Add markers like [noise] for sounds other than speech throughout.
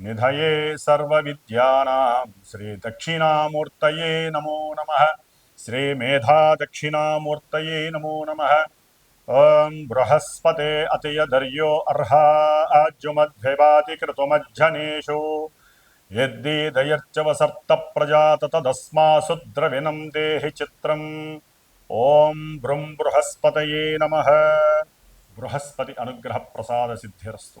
నిధయే సర్వ భిషజే శ్రీ దక్షిణామూర్తయే నమో నమ శ్రీ మేధా దక్షిణామూర్తయే నమో నమ ఓం బృహస్పతే అతియధర్యో అర్హా ఆజ్యుమధ్వివాతి క్రతుమజ్జనేషు యద్దీదయర్చవసర్త ప్రజాత తదస్మాసు ద్రవిణం దేహి చిత్రం ఓం బృం బృహస్పతయే నమ బృహస్పతి అనుగ్రహ ప్రసాద సిద్ధిరస్తు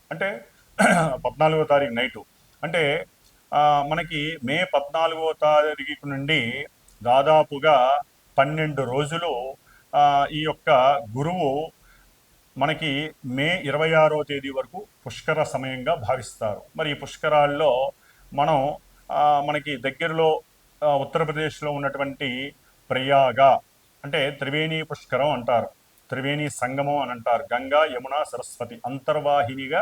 అంటే [clears throat] పద్నాలుగో తారీఖు నైటు. అంటే మనకి మే పద్నాలుగో తారీఖు నుండి దాదాపుగా పన్నెండు రోజులు ఈ యొక్క గురువు మనకి మే ఇరవై ఆరో తేదీ వరకు పుష్కర సమయంగా భావిస్తారు. మరి ఈ పుష్కరాల్లో మనం మనకి దగ్గరలో ఉత్తరప్రదేశ్లో ఉన్నటువంటి ప్రయాగ అంటే త్రివేణి పుష్కరం అంటారు. త్రివేణి సంగమం అని అంటారు. గంగా యమున సరస్వతి అంతర్వాహినిగా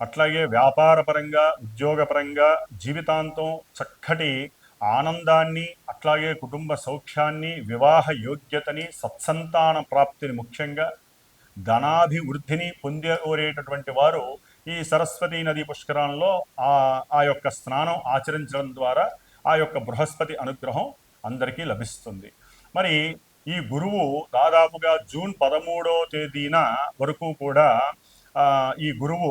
అట్లాగే వ్యాపారపరంగా ఉద్యోగపరంగా జీవితాంతం చక్కటి ఆనందాన్ని అట్లాగే కుటుంబ సౌఖ్యాన్ని వివాహ యోగ్యతని సత్సంతాన ప్రాప్తిని ముఖ్యంగా ధనాభివృద్ధిని పొందేటటువంటి వారు ఈ సరస్వతీ నది పుష్కరాల్లో ఆ ఆ యొక్క స్నానం ఆచరించడం ద్వారా ఆ యొక్క బృహస్పతి అనుగ్రహం అందరికీ లభిస్తుంది. మరి ఈ గురువు దాదాపుగా జూన్ పదమూడో తేదీన వరకు కూడా ఈ గురువు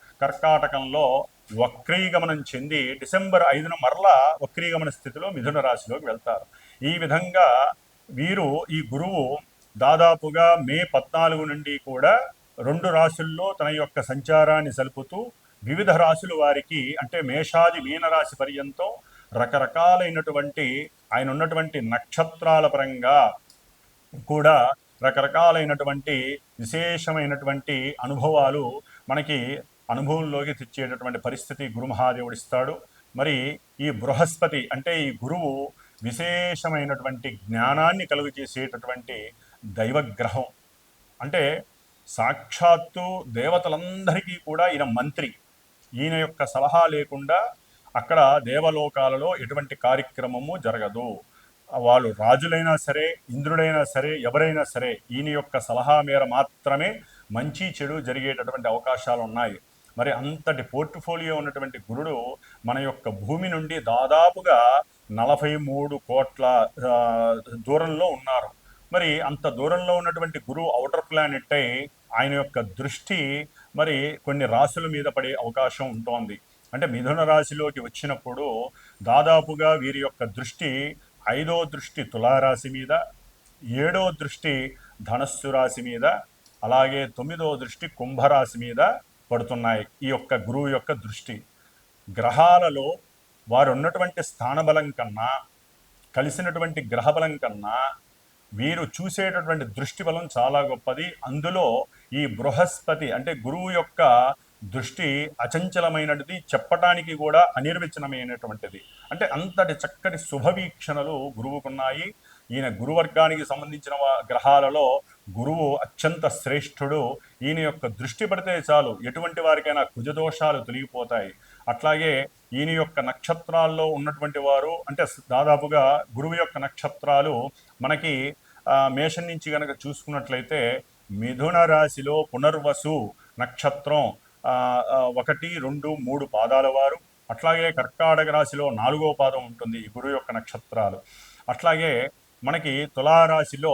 కర్కాటకంలో వక్రీగమనం చెంది డిసెంబర్ ఐదున మరలా వక్రీగమన స్థితిలో మిథున రాశిలోకి వెళ్తారు. ఈ విధంగా వీరు ఈ గురువు దాదాపుగా మే పద్నాలుగు నుండి కూడా రెండు రాశుల్లో తన యొక్క సంచారాన్ని సలుపుతూ వివిధ రాశుల వారికి అంటే మేషాది మీనరాశి పర్యంతం రకరకాలైనటువంటి ఆయన ఉన్నటువంటి నక్షత్రాల పరంగా కూడా రకరకాలైనటువంటి విశేషమైనటువంటి అనుభవాలు మనకి అనుభవంలోకి తెచ్చేటటువంటి పరిస్థితి గురు మహాదేవుడు ఇస్తాడు. మరి ఈ బృహస్పతి అంటే ఈ గురువు విశేషమైనటువంటి జ్ఞానాన్ని కలుగు చేసేటటువంటి దైవగ్రహం. అంటే సాక్షాత్తు దేవతలందరికీ కూడా ఈయన మంత్రి. ఈయన యొక్క సలహా లేకుండా అక్కడ దేవలోకాలలో ఎటువంటి కార్యక్రమము జరగదు. వాళ్ళు రాజులైనా సరే ఇంద్రుడైనా సరే ఎవరైనా సరే ఈయన యొక్క సలహా మేర మాత్రమే మంచి చెడు జరిగేటటువంటి అవకాశాలు ఉన్నాయి మరి అంతటి పోర్ట్ఫోలియో ఉన్నటువంటి గురుడు మన యొక్క భూమి నుండి దాదాపుగా నలభై మూడు కోట్ల దూరంలో ఉన్నారు. మరి అంత దూరంలో ఉన్నటువంటి గురువు అవుటర్ ప్లానెట్ అయి ఆయన యొక్క దృష్టి మరి కొన్ని రాశుల మీద పడే అవకాశం ఉంటోంది. అంటే మిథున రాశిలోకి వచ్చినప్పుడు దాదాపుగా వీరి యొక్క దృష్టి ఐదో దృష్టి తులారాశి మీద ఏడో దృష్టి ధనస్సు రాశి మీద అలాగే తొమ్మిదో దృష్టి కుంభరాశి మీద పడుతున్నాయి. ఈ యొక్క గురువు యొక్క దృష్టి. గ్రహాలలో వారు ఉన్నటువంటి స్థానబలం కన్నా కలిసినటువంటి గ్రహబలం కన్నా వీరు చూసేటటువంటి దృష్టి బలం చాలా గొప్పది. అందులో ఈ బృహస్పతి అంటే గురువు యొక్క దృష్టి అచంచలమైనది చెప్పటానికి కూడా అనిర్వచనమైనటువంటిది. అంటే అంతటి చక్కటి శుభవీక్షణలు గురువుకున్నాయి. ఈయన గురువర్గానికి సంబంధించిన గ్రహాలలో గురువు అత్యంత శ్రేష్ఠుడు. ఈయన యొక్క దృష్టి పడితే చాలు ఎటువంటి వారికైనా కుజదోషాలు తొలగిపోతాయి. అట్లాగే ఈయన యొక్క నక్షత్రాల్లో ఉన్నటువంటి వారు అంటే దాదాపుగా గురువు యొక్క నక్షత్రాలు మనకి మేషం నుంచి కనుక చూసుకున్నట్లయితే మిథున రాశిలో పునర్వసు నక్షత్రం ఒకటి రెండు మూడు పాదాల వారు. అట్లాగే కర్కాటక రాశిలో నాలుగో పాదం ఉంటుంది ఈ గురువు యొక్క నక్షత్రాలు. అట్లాగే మనకి తులారాశిలో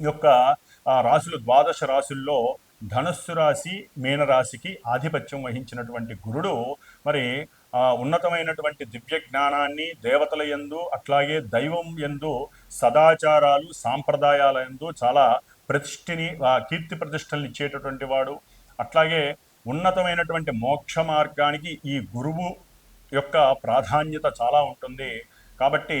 యొక్క రాశులు ద్వాదశ రాశుల్లో ధనస్సు రాశి మీనరాశికి ఆధిపత్యం వహించినటువంటి గురుడు మరి ఉన్నతమైనటువంటి దివ్య జ్ఞానాన్ని దేవతల యందు అట్లాగే దైవం యందు సదాచారాలు సాంప్రదాయాల ఎందు చాలా ప్రతిష్ఠిని కీర్తి ప్రతిష్టలను ఇచ్చేటటువంటి వాడు. అట్లాగే ఉన్నతమైనటువంటి మోక్ష మార్గానికి ఈ గురువు యొక్క ప్రాధాన్యత చాలా ఉంటుంది. కాబట్టి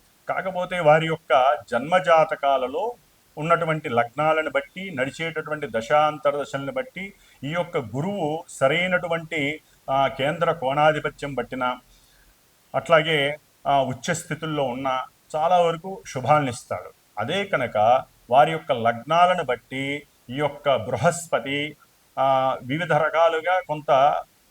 కాకపోతే వారి యొక్క జన్మజాతకాలలో ఉన్నటువంటి లగ్నాలను బట్టి నడిచేటటువంటి దశాంతర దశలను బట్టి ఈ యొక్క గురువు సరైనటువంటి కేంద్ర కోణాధిపత్యం బట్టిన అట్లాగే ఆ, ఉచ్చ స్థితుల్లో ఉన్న చాలా వరకు శుభాలనిస్తాడు అదే కనుక వారి యొక్క లగ్నాలను బట్టి ఈ యొక్క బృహస్పతి వివిధ రకాలుగా కొంత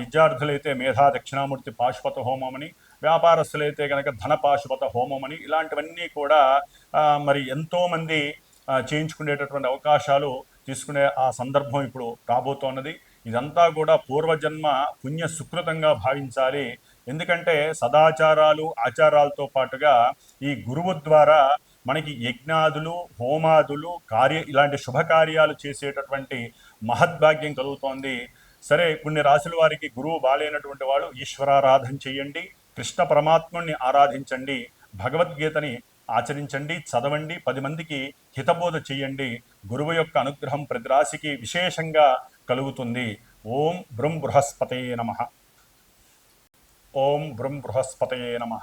విద్యార్థులైతే మేధా దక్షిణామూర్తి పాశుపత హోమమని వ్యాపారస్తులైతే కనుక ధన పాశుపత హోమమని ఇలాంటివన్నీ కూడా మరి ఎంతోమంది చేయించుకునేటటువంటి అవకాశాలు తీసుకునే ఆ సందర్భం ఇప్పుడు రాబోతోన్నది. ఇదంతా కూడా పూర్వజన్మ పుణ్య సుకృతంగా భావించాలి. ఎందుకంటే సదాచారాలు ఆచారాలతో పాటుగా ఈ గురువు ద్వారా మనకి యజ్ఞాదులు హోమాదులు కార్య ఇలాంటి శుభకార్యాలు చేసేటటువంటి మహద్భాగ్యం కలుగుతోంది. సరే కొన్ని రాసుల వారికి గురువు బాలేనటువంటి వాడు ఈశ్వరారాధన చేయండి కృష్ణ పరమాత్ముణ్ణి ఆరాధించండి భగవద్గీతని ఆచరించండి చదవండి పది మందికి హితబోధ చేయండి గురువు యొక్క అనుగ్రహం ప్రతి రాశికి విశేషంగా కలుగుతుంది. ఓం బృం బృహస్పతయే నమ. ఓం బృం బృహస్పతయే నమ.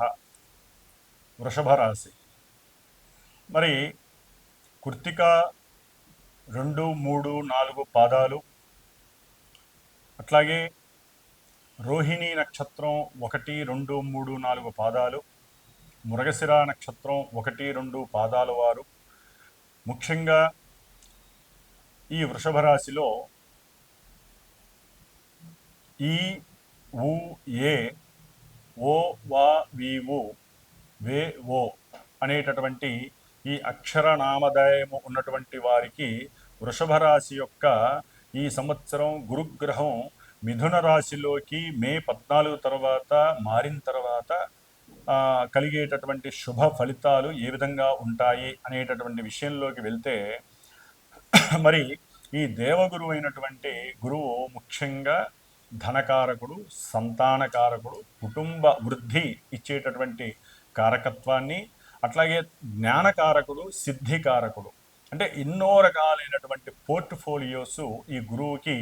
వృషభ రాశి. మరి కృతిక రెండు మూడు నాలుగు పాదాలు అట్లాగే రోహిణి నక్షత్రం ఒకటి రెండు మూడు నాలుగు పాదాలు మురగశిర నక్షత్రం ఒకటి రెండు పాదాల వారు. ముఖ్యంగా ఈ వృషభ రాశిలో ఈ ఉ ఏ ఓ వా వి వే ఓ అనేటటువంటి ఈ అక్షరనామదాయము ఉన్నటువంటి వారికి వృషభ రాశి యొక్క ఈ సంవత్సరం గురుగ్రహం మిథున రాశిలోకి మే పద్నాలుగు తర్వాత మారిన తర్వాత కలిగేటటువంటి శుభ ఫలితాలు ఏ విధంగా ఉంటాయి అనేటటువంటి విషయంలోకి వెళ్తే [clears throat] మరి ఈ దేవగురు అయినటువంటి గురువు ముఖ్యంగా ధనకారకుడు సంతానకారకుడు కుటుంబ వృద్ధి ఇచ్చేటటువంటి కారకత్వాన్ని అట్లాగే జ్ఞానకారకుడు సిద్ధికారకుడు. అంటే ఎన్నో రకాలైనటువంటి పోర్ట్ఫోలియోస్ ఈ గురువుకి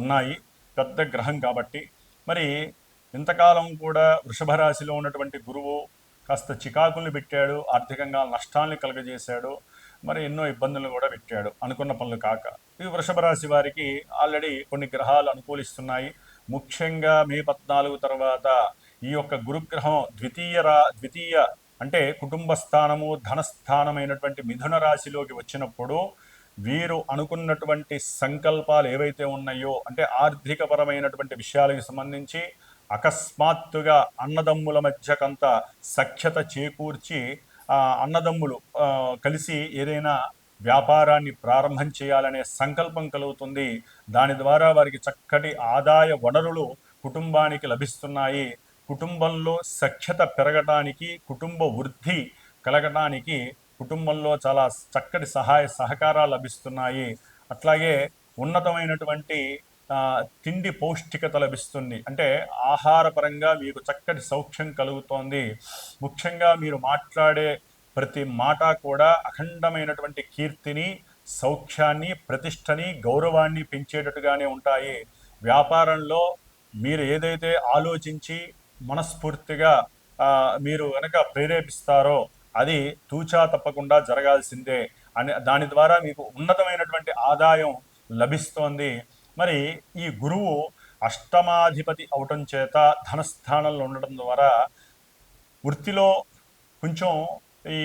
ఉన్నాయి. పెద్ద గ్రహం కాబట్టి. మరి ఇంతకాలం కూడా వృషభ రాశిలో ఉన్నటువంటి గురువు కాస్త చికాకుల్ని పెట్టాడు ఆర్థికంగా నష్టాల్ని కలుగజేశాడు మరి ఎన్నో ఇబ్బందులు కూడా పెట్టాడు. అనుకున్న పనులు కాక. ఈ వృషభ రాశి వారికి ఆల్రెడీ కొన్ని గ్రహాలు అనుకూలిస్తున్నాయి. ముఖ్యంగా మే పద్నాలుగు తర్వాత ఈ యొక్క గురుగ్రహం ద్వితీయ రా ద్వితీయ అంటే కుటుంబ స్థానము ధనస్థానమైనటువంటి మిథున రాశిలోకి వచ్చినప్పుడు వీరు అనుకున్నటువంటి సంకల్పాలు ఏవైతే ఉన్నాయో అంటే ఆర్థికపరమైనటువంటి విషయాలకు సంబంధించి అకస్మాత్తుగా అన్నదమ్ముల మధ్య కొంత సఖ్యత చేకూర్చి అన్నదమ్ములు కలిసి ఏదైనా వ్యాపారాన్ని ప్రారంభం చేయాలనే సంకల్పం కలుగుతుంది. దాని ద్వారా వారికి చక్కటి ఆదాయ వనరులు కుటుంబానికి లభిస్తున్నాయి. కుటుంబంలో సఖ్యత పెరగటానికి కుటుంబ వృద్ధి కలగటానికి కుటుంబంలో చాలా చక్కటి సహాయ సహకారాలు లభిస్తున్నాయి. అట్లాగే ఉన్నతమైనటువంటి తిండి పౌష్టికత లభిస్తుంది. అంటే ఆహారపరంగా మీకు చక్కటి సౌఖ్యం కలుగుతోంది. ముఖ్యంగా మీరు మాట్లాడే ప్రతి మాట కూడా అఖండమైనటువంటి కీర్తిని సౌఖ్యాన్ని ప్రతిష్టని గౌరవాన్ని పెంచేటట్టుగానే ఉంటాయి. వ్యాపారంలో మీరు ఏదైతే ఆలోచించి మనస్ఫూర్తిగా మీరు కనుక ప్రేరేపిస్తారో అది తూచా తప్పకుండా జరగాల్సిందే అని దాని ద్వారా మీకు ఉన్నతమైనటువంటి ఆదాయం లభిస్తోంది. మరి ఈ గురువు అష్టమాధిపతి అవటం చేత ధనస్థానంలో ఉండడం ద్వారా వృత్తిలో కొంచెం ఈ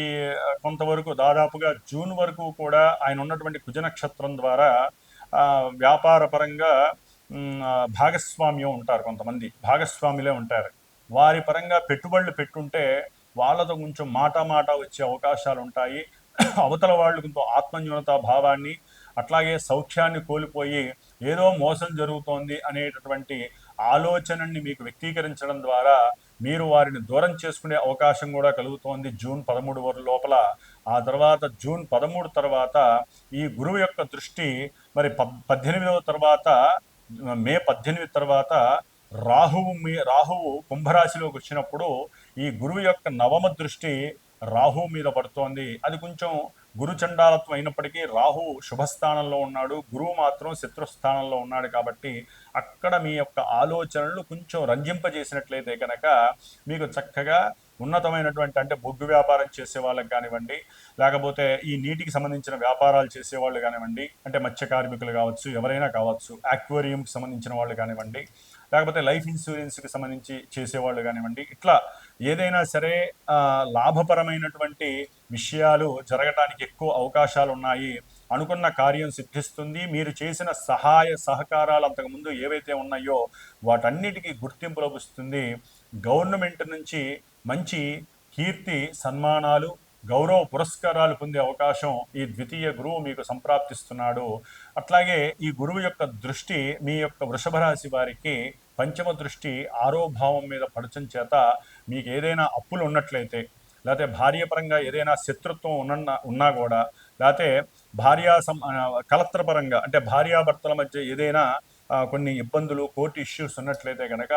కొంతవరకు దాదాపుగా జూన్ వరకు కూడా ఆయన ఉన్నటువంటి కుజ నక్షత్రం ద్వారా వ్యాపారపరంగా భాగస్వామ్యం ఉంటారు కొంతమంది. భాగస్వాములే ఉంటారు. వారి పరంగా పెట్టుబడులు పెట్టుంటే వాళ్ళతో కొంచెం మాట మాట వచ్చే అవకాశాలు ఉంటాయి అవతల వాళ్ళు కొంత ఆత్మన్యూనత భావాన్ని అట్లాగే సౌఖ్యాన్ని కోల్పోయి ఏదో మోసం జరుగుతోంది అనేటటువంటి ఆలోచనని మీకు వ్యక్తీకరించడం ద్వారా మీరు వారిని దూరం చేసుకునే అవకాశం కూడా కలుగుతోంది జూన్ పదమూడు వరకు లోపల. ఆ తర్వాత జూన్ పదమూడు తర్వాత ఈ గురువు యొక్క దృష్టి మరి పద్ పద్దెనిమిదవ తర్వాత మే పద్దెనిమిది తర్వాత రాహువు మీ రాహువు కుంభరాశిలోకి వచ్చినప్పుడు ఈ గురువు యొక్క నవమ దృష్టి రాహువు మీద పడుతోంది. అది కొంచెం గురు చండాలత్వం అయినప్పటికీ రాహు శుభస్థానంలో ఉన్నాడు. గురువు మాత్రం శత్రుస్థానంలో ఉన్నాడు కాబట్టి అక్కడ మీ యొక్క ఆలోచనలు కొంచెం రంజింపజేసినట్లయితే కనుక మీకు చక్కగా ఉన్నతమైనటువంటి అంటే బొగ్గు వ్యాపారం చేసే వాళ్ళకి కానివ్వండి లేకపోతే ఈ నీటికి సంబంధించిన వ్యాపారాలు చేసేవాళ్ళు కానివ్వండి అంటే మత్స్య కార్మికులు కావచ్చు ఎవరైనా కావచ్చు ఆక్వేరియంకి సంబంధించిన వాళ్ళు కానివ్వండి లేకపోతే లైఫ్ ఇన్సూరెన్స్కి సంబంధించి చేసేవాళ్ళు కానివ్వండి ఇట్లా ఏదైనా సరే లాభపరమైనటువంటి విషయాలు జరగటానికి ఎక్కువ అవకాశాలు ఉన్నాయి అనుకున్న కార్యం సిద్ధిస్తుంది. మీరు చేసిన సహాయ సహకారాలు అంతకుముందు ఏవైతే ఉన్నాయో వాటన్నిటికీ గుర్తింపు లభిస్తుంది. గవర్నమెంట్ నుంచి మంచి కీర్తి సన్మానాలు గౌరవ పురస్కారాలు పొందే అవకాశం ఈ ద్వితీయ గురువు మీకు సంప్రాప్తిస్తున్నాడు. అట్లాగే ఈ గురువు యొక్క దృష్టి మీ యొక్క వృషభ రాశి వారికి పంచమ దృష్టి ఆరోభావం మీద పడచం చేత మీకు ఏదైనా అప్పులు ఉన్నట్లయితే లేకపోతే భార్యపరంగా ఏదైనా శత్రుత్వం ఉన్న ఉన్నా కూడా లేకపోతే భార్యా సం కలత్రపరంగా అంటే భార్యాభర్తల మధ్య ఏదైనా కొన్ని ఇబ్బందులు కోర్టు ఇష్యూస్ ఉన్నట్లయితే కనుక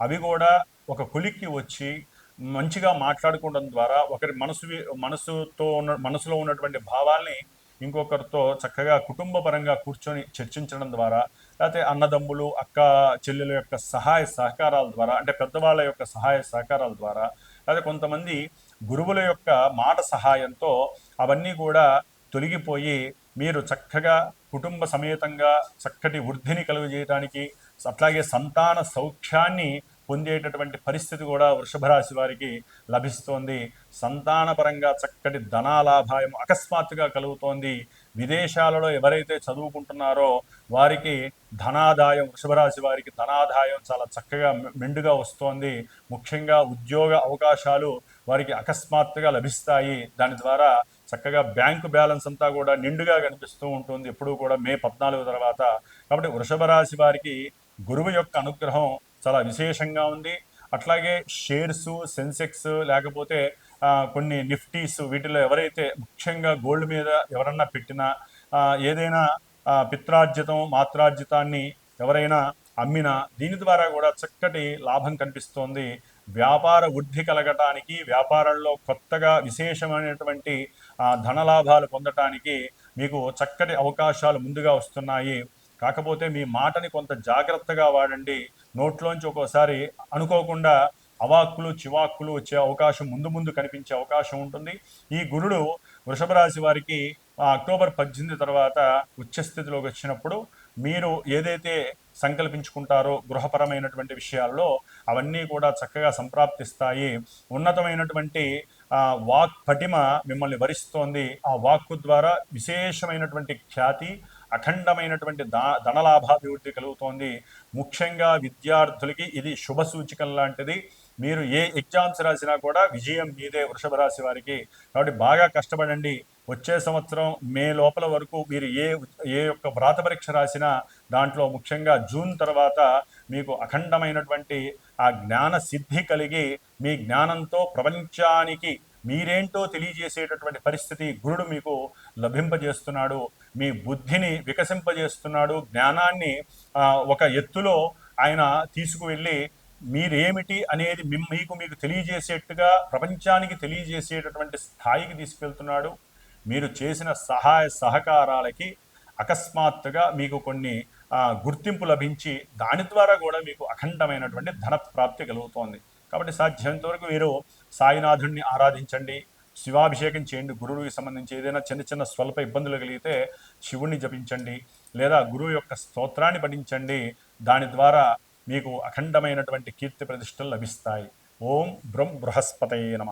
అవి కూడా ఒక కులిక్కి వచ్చి మంచిగా మాట్లాడుకోవడం ద్వారా ఒకరి మనసు మనసుతో ఉన్న మనసులో ఉన్నటువంటి భావాల్ని ఇంకొకరితో చక్కగా కుటుంబ పరంగా కూర్చొని చర్చించడం ద్వారా లేకపోతే అన్నదమ్ములు అక్క చెల్లెల యొక్క సహాయ సహకారాల ద్వారా అంటే పెద్దవాళ్ళ యొక్క సహాయ సహకారాల ద్వారా లేకపోతే కొంతమంది గురువుల యొక్క మాట సహాయంతో అవన్నీ కూడా తొలగిపోయి మీరు చక్కగా కుటుంబ సమేతంగా చక్కటి వృద్ధిని కలుగజేయడానికి అట్లాగే సంతాన సౌఖ్యాన్ని పొందేటటువంటి పరిస్థితి కూడా వృషభ రాశి వారికి లభిస్తోంది. సంతానపరంగా చక్కటి ధనాలాభాయం అకస్మాత్తుగా కలుగుతోంది. విదేశాలలో ఎవరైతే చదువుకుంటున్నారో వారికి ధనాదాయం వృషభరాశి వారికి ధనాదాయం చాలా చక్కగా మెండుగా వస్తోంది. ముఖ్యంగా ఉద్యోగ అవకాశాలు వారికి అకస్మాత్తుగా లభిస్తాయి. దాని ద్వారా చక్కగా బ్యాంకు బ్యాలెన్స్ అంతా కూడా నిండుగా కనిపిస్తూ ఉంటుంది. ఎప్పుడూ కూడా మే పద్నాలుగు తర్వాత. కాబట్టి వృషభ రాశి వారికి గురువు యొక్క అనుగ్రహం చాలా విశేషంగా ఉంది. అట్లాగే షేర్స్ సెన్సెక్స్ లేకపోతే కొన్ని నిఫ్టీస్ వీటిలో ఎవరైతే ముఖ్యంగా గోల్డ్ మీద ఎవరన్నా పెట్టినా ఏదైనా పిత్రార్జితం మాత్రార్జితాన్ని ఎవరైనా అమ్మినా దీని ద్వారా కూడా చక్కటి లాభం కనిపిస్తోంది. వ్యాపార వృద్ధి కలగటానికి వ్యాపారంలో కొత్తగా విశేషమైనటువంటి ధనలాభాలు పొందటానికి మీకు చక్కటి అవకాశాలు ముందుగా వస్తున్నాయి. కాకపోతే మీ మాటని కొంత జాగ్రత్తగా వాడండి. నోట్లోంచి ఒక్కోసారి అనుకోకుండా అవాక్కులు చివాక్కులు వచ్చే అవకాశం ముందు ముందు కనిపించే అవకాశం ఉంటుంది. ఈ గురుడు వృషభ రాశి వారికి అక్టోబర్ పద్దెనిమిది తర్వాత ఉచ్చస్థితిలోకి వచ్చినప్పుడు మీరు ఏదైతే సంకల్పించుకుంటారో గృహపరమైనటువంటి విషయాల్లో అవన్నీ కూడా చక్కగా సంప్రాప్తిస్తాయి. ఉన్నతమైనటువంటి వాక్ పటిమ మిమ్మల్ని వరిస్తోంది. ఆ వాక్కు ద్వారా విశేషమైనటువంటి ఖ్యాతి అఖండమైనటువంటి దా ధనలాభాభివృద్ధి కలుగుతోంది. ముఖ్యంగా విద్యార్థులకి ఇది శుభ సూచికం లాంటిది. మీరు ఏ ఎగ్జామ్స్ రాసినా కూడా విజయం మీదే వృషభ రాశి వారికి. కాబట్టి బాగా కష్టపడండి. వచ్చే సంవత్సరం మే లోపల వరకు మీరు ఏ ఏ యొక్క వ్రాత పరీక్ష రాసినా దాంట్లో ముఖ్యంగా జూన్ తర్వాత మీకు అఖండమైనటువంటి ఆ జ్ఞాన సిద్ధి కలిగి మీ జ్ఞానంతో ప్రపంచానికి మీరేంటో తెలియజేసేటటువంటి పరిస్థితి గురుడు మీకు లభింపజేస్తున్నాడు. మీ బుద్ధిని వికసింపజేస్తున్నాడు జ్ఞానాన్ని ఒక ఎత్తులో ఆయన తీసుకువెళ్ళి మీరేమిటి అనేది మీకు మీకు తెలియజేసేట్టుగా ప్రపంచానికి తెలియజేసేటటువంటి స్థాయికి తీసుకెళ్తున్నాడు. మీరు చేసిన సహాయ సహకారాలకి అకస్మాత్తుగా మీకు కొన్ని గుర్తింపు లభించి దాని ద్వారా కూడా మీకు అఖండమైనటువంటి ధన ప్రాప్తి కలుగుతోంది. కాబట్టి సాధ్యమైనంత వరకు మీరు సాయినాథుడిని ఆరాధించండి. శివాభిషేకం చేయండి. గురువుకి సంబంధించి ఏదైనా చిన్న చిన్న స్వల్ప ఇబ్బందులు కలిగితే శివుణ్ణి జపించండి లేదా గురువు యొక్క స్తోత్రాన్ని పఠించండి. దాని ద్వారా మీకు అఖండమైనటువంటి కీర్తి ప్రతిష్టలు లభిస్తాయి. ఓం బ్రహ్మ బృహస్పతయే నమ.